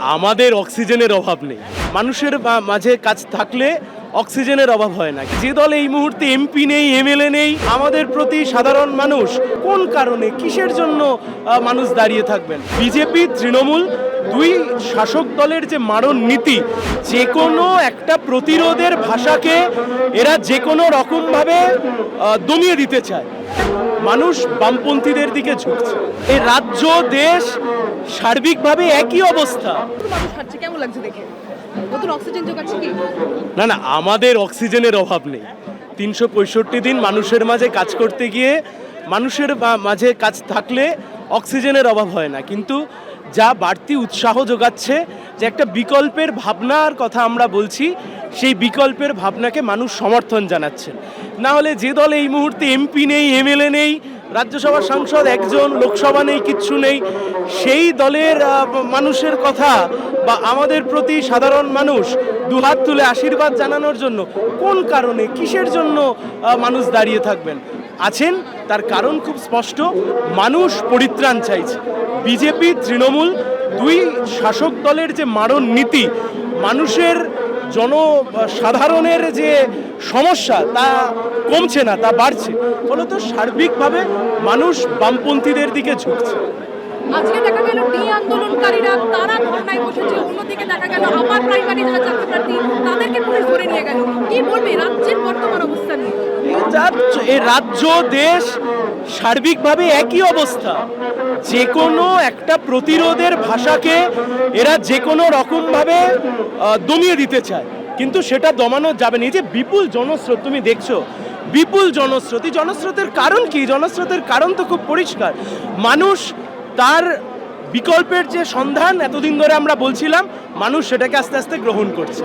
আমাদের অক্সিজেনের অভাব নেই। মানুষের মাঝে কাজ থাকলে অক্সিজেনের অভাব হয় না। যে দল এই মুহূর্তে এমপি নেই, এমএলএ নেই, আমাদের প্রতি সাধারণ মানুষ কোন কারণে, কিসের জন্য মানুষ দাঁড়িয়ে থাকবেন? বিজেপি, তৃণমূল দুই শাসক দলের যে মারণ নীতি যে কোনো একটা প্রতিরোধের ভাষাকে এরা যে কোনো রকমভাবে দমিয়ে দিতে চায়। মানুষ বামপন্থীদের দিকে ঝুঁকছে। এই রাজ্য দেশ সার্বিকভাবে একই অবস্থা। নতুন মানুষ হাঁটছে কেমন লাগছে দেখে? নতুন অক্সিজেন জোগাচ্ছে কি? না না আমাদের অক্সিজেনের অভাব নেই। তিনশো পঁয়ষট্টি দিন মানুষের মাঝে কাজ করতে গিয়ে মানুষের মাঝে কাজ থাকলে অক্সিজেনের অভাব হয় না। কিন্তু যা বাড়তি উৎসাহ যোগাচ্ছে, যে একটা বিকল্পের ভাবনার কথা আমরা বলছি, সেই বিকল্পের ভাবনাকে মানুষ সমর্থন জানাচ্ছেন। না হলে যে দল এই মুহূর্তে এমপি নেই, এমএলএ নেই, রাজ্যসভার সাংসদ একজন, লোকসভা নেই, কিচ্ছু নেই, সেই দলের মানুষের কথা বা আমাদের প্রতি সাধারণ মানুষ দুহাত তুলে আশীর্বাদ জানানোর জন্য কোন কারণে, কিসের জন্য মানুষ দাঁড়িয়ে থাকবেন? আছেন, তার কারণ খুব স্পষ্ট, মানুষ পরিত্রাণ চাইছে। বিজেপি, তৃণমূল দুই শাসক দলের যে মারণ নীতি, মানুষের জন সাধারণের যে সমস্যা, তা কমছে না, তা বাড়ছে। ফলত সার্বিকভাবে মানুষ বামপন্থীদের দিকে ঝুঁকছে। আজকে দেখা গেল রাজ্য- দেশ সার্বিকভাবে একই অবস্থা। যে কোনো একটা প্রতিরোধের ভাষাকে এরা যে কোনো রকমভাবে দমিয়ে দিতে চায়। কিন্তু সেটা দমানো যাবে না। যে বিপুল জনস্রোত তুমি দেখছ, বিপুল জনস্রোত। জনস্রোতের কারণ কি? জনস্রোতের কারণ তো খুব পরিষ্কার। মানুষ তার বিকল্পের যে সন্ধান, এতদিন ধরে আমরা বলছিলাম, মানুষ সেটাকে আস্তে আস্তে গ্রহণ করছে।